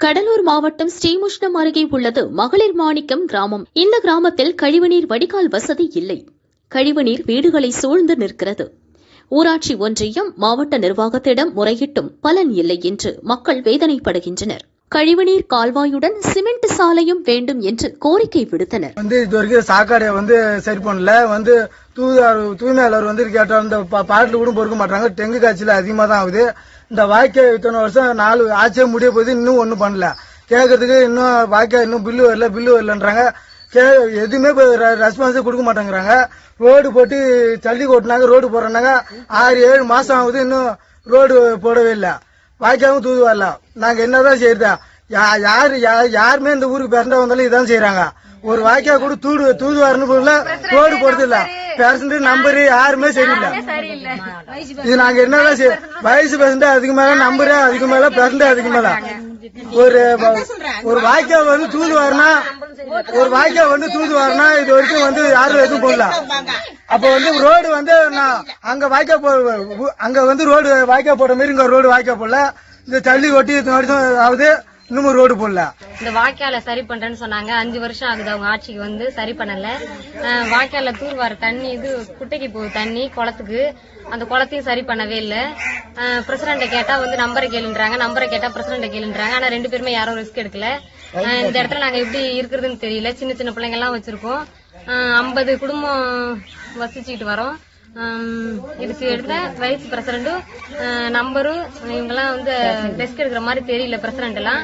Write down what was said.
கடலூர் மாவட்டம் ஸ்ரீமுஷ்ணம் அருகே உள்ளது மகளிர் மாணிக்கம் கிராமம். இந்த கிராமத்தில் கழிவுநீர் வடிகால் வசதி இல்லை. கழிவுநீர் வீடுகளை சூழ்ந்து நிற்கிறது. ஊராட்சி ஒன்றியம் மாவட்ட நிர்வாகத்திடம் முறையிட்டும் பலன் இல்லை என்று மக்கள் வேதனைப்படுகின்றனர். கழிவுநீர் கால்வாயுடன் சிமெண்ட் சாலையும் வேண்டும் என்று கோரிக்கை விடுத்தனர். வந்து இது வரைக்கும் சாக்கடை வந்து சரி பண்ணல. வந்து தூதார் தூய்மையாளர் வந்து கேட்டால் இந்த பா- பாட்டில் கூட பொறுக்க மாட்டாங்க. டெங்கு காய்ச்சல் அதிகமாக தான் ஆகுது. இந்த வாய்க்கால் இத்தனை வருஷம் நாலு ஆட்சியே முடிய போகுது இன்னும் ஒன்றும் பண்ணல. கேட்கறதுக்கு இன்னும் வாய்க்கால் இன்னும் பில்லு வரல பில்லு வரலன்றாங்க. கே எதுவுமே ரெஸ்பான்ஸே கொடுக்க மாட்டேங்கிறாங்க. ரோடு போட்டு தள்ளி கொட்டினாங்க ரோடு போடுறாங்க ஆறு ஏழு மாதம் ஆகுது இன்னும் ரோடு போடவே இல்லை. வாய்க்காவும் தூது வரல என்ன என்னதான் செய்யறதா? யா- யாரு யா- யாருமே இந்த ஊருக்கு பிறந்தா வந்தாலும் இதான் செய்யறாங்க ஒரு வாய்க்கா கூட தூடு தூது வரணும் ரோடு போடுறது பேரண்ட் நம்பரு யாருமே சரியில்லை. இது நாங்க என்னதான் செய்ய வயசு பேசண்ட் அதுக்கு மேல நம்பரே அதுக்கு மேல பேரண்ட் அதுக்கு மேல. ஒரு ஒரு வாய்க்கா வந்து தூது வரணும் ஒரு வாய்க்கா வந்து தூது வரணும் இது வரைக்கும் வந்து யாரும் எதுவும் போடல. அப்ப வந்து ரோடு வந்து நான் அங்க வாய்க்கா போ அங்க வந்து ரோடு வாய்க்கா போடுற மாதிரி இங்க ரோடு வாய்க்கா போடல. இந்த தள்ளி கொட்டி இத்தனை வருஷம் ஆகுது. இன்னமும் ரோடு போடல. இந்த வாய்க்கால சரி பண்றேன்னு சொன்னாங்க. அஞ்சு வருஷம் ஆகுது அவங்க ஆட்சிக்கு வந்து சரி பண்ணல. அஹ் தூர் வர தண்ணி இது குட்டைக்கு போகுது தண்ணி குளத்துக்கு. அந்த குளத்தையும் சரி பண்ணவே இல்ல. பிரசிடண்ட கேட்டா வந்து நம்பரை கேளுன்றாங்க. நம்பரை கேட்டா பிரசிடண்ட கேளுன்றாங்க. ஆனா ரெண்டு பேருமே யாரும் ரிஸ்க் எடுக்கல. இந்த இடத்துல நாங்க எப்படி இருக்கிறதுன்னு தெரியல. சின்ன சின்ன பிள்ளைங்க எல்லாம் வச்சிருக்கோம் ஐம்பது குடும்பம் வசிச்சுக்கிட்டு வரோம். இதுக்கு எடுத்த வைஸ் பிரசிடண்டும் நம்பரும் இவங்கெல்லாம் வந்து டெஸ்க் எடுக்கிற மாதிரி தெரியல பிரசிடண்ட் எல்லாம்.